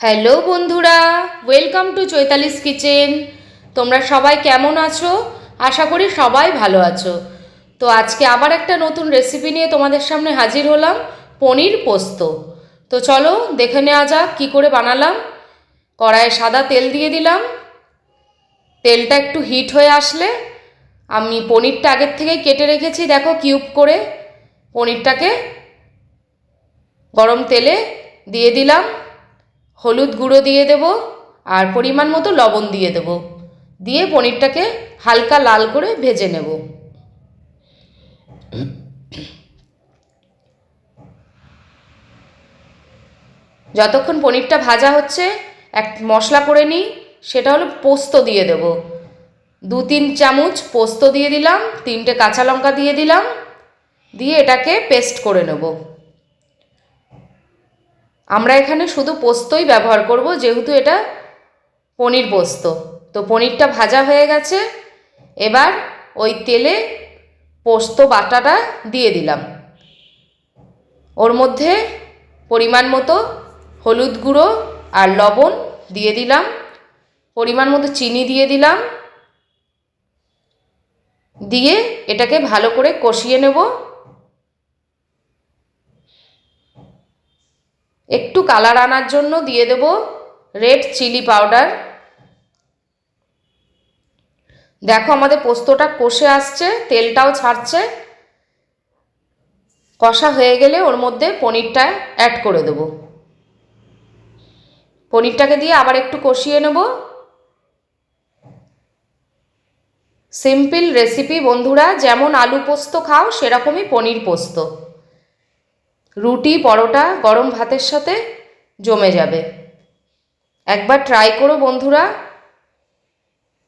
Hello বন্ধুরা welcome to Chaitali's kitchen তোমরা সবাই কেমন আছো? আশা করি সবাই ভালো আছো। তো আজকে আবার একটা নতুন রেসিপি নিয়ে তোমাদের সামনে হাজির হলাম, পনির পোস্ত। তো চলো দেখে নেওয়া যাক কী করে বানালাম। কড়াইয়ে সাদা তেল দিয়ে দিলাম। তেলটা একটু হিট হয়ে আসলে আমি পনিরটা আগের থেকেই কেটে রেখেছি, দেখো কিউব করে। পনিরটাকে গরম তেলে দিয়ে দিলাম। হলুদ গুঁড়ো দিয়ে দেব আর পরিমাণ মতো লবণ দিয়ে দেব। দিয়ে পনিরটাকে হালকা লাল করে ভেজে নেব। যতক্ষণ পনিরটা ভাজা হচ্ছে, এক মশলা করে নিই, সেটা হলো পোস্ত দিয়ে দেব। দু তিন চামচ পোস্ত দিয়ে দিলাম, তিনটে কাঁচা লঙ্কা দিয়ে দিলাম, দিয়ে এটাকে পেস্ট করে নেব। আমরা এখানে শুধু পোস্তই ব্যবহার করব, যেহেতু এটা পনির পোস্ত। তো পনিরটা ভাজা হয়ে গেছে, এবার ওই তেলে পোস্ত বাটাটা দিয়ে দিলাম। ওর মধ্যে পরিমাণ মতো হলুদ গুঁড়ো আর লবণ দিয়ে দিলাম, পরিমাণ মতো চিনি দিয়ে দিলাম, দিয়ে এটাকে ভালো করে কষিয়ে নেব। একটু কালার আনার জন্য দিয়ে দেব রেড চিলি পাউডার। দেখো আমাদের পোস্তটা কষে আসছে, তেলটাও ছাড়ছে। কষা হয়ে গেলে ওর মধ্যে পনিরটা অ্যাড করে দেব। পনিরটাকে দিয়ে আবার একটু কষিয়ে নেব। সিম্পল রেসিপি বন্ধুরা, যেমন আলু পোস্ত খাও, সেরকমই পনির পোস্ত। রুটি, পরোটা, গরম ভাতের সাথে জমে যাবে। একবার ট্রাই করো বন্ধুরা।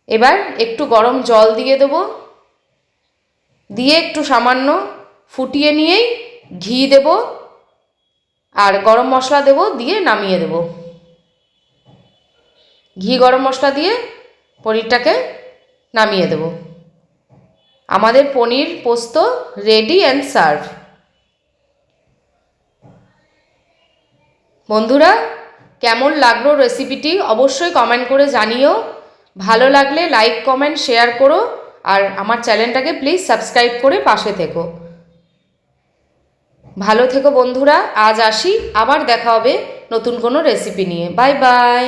এবার একটু গরম জল দিয়ে দেবো। দিয়ে একটু সামান্য ফুটিয়ে নিয়েই ঘি দেব। আর গরম মশলা দেব, দিয়ে নামিয়ে দেব। ঘি, গরম মশলা দিয়ে পনিরটাকে নামিয়ে দেব। আমাদের পনির পোস্ত রেডি অ্যান্ড সার্ভ বন্ধুরা, কেমন লাগল রেসিপিটি অবশ্যই কমেন্ট করে জানিও। ভালো লাগলে লাইক কমেন্ট শেয়ার করো আর আমার চ্যানেলটাকে প্লিজ সাবস্ক্রাইব করে পাশে থেকো। ভালো থেকো বন্ধুরা, আজ আসি, আবার দেখা হবে নতুন কোনো রেসিপি নিয়ে। Bye bye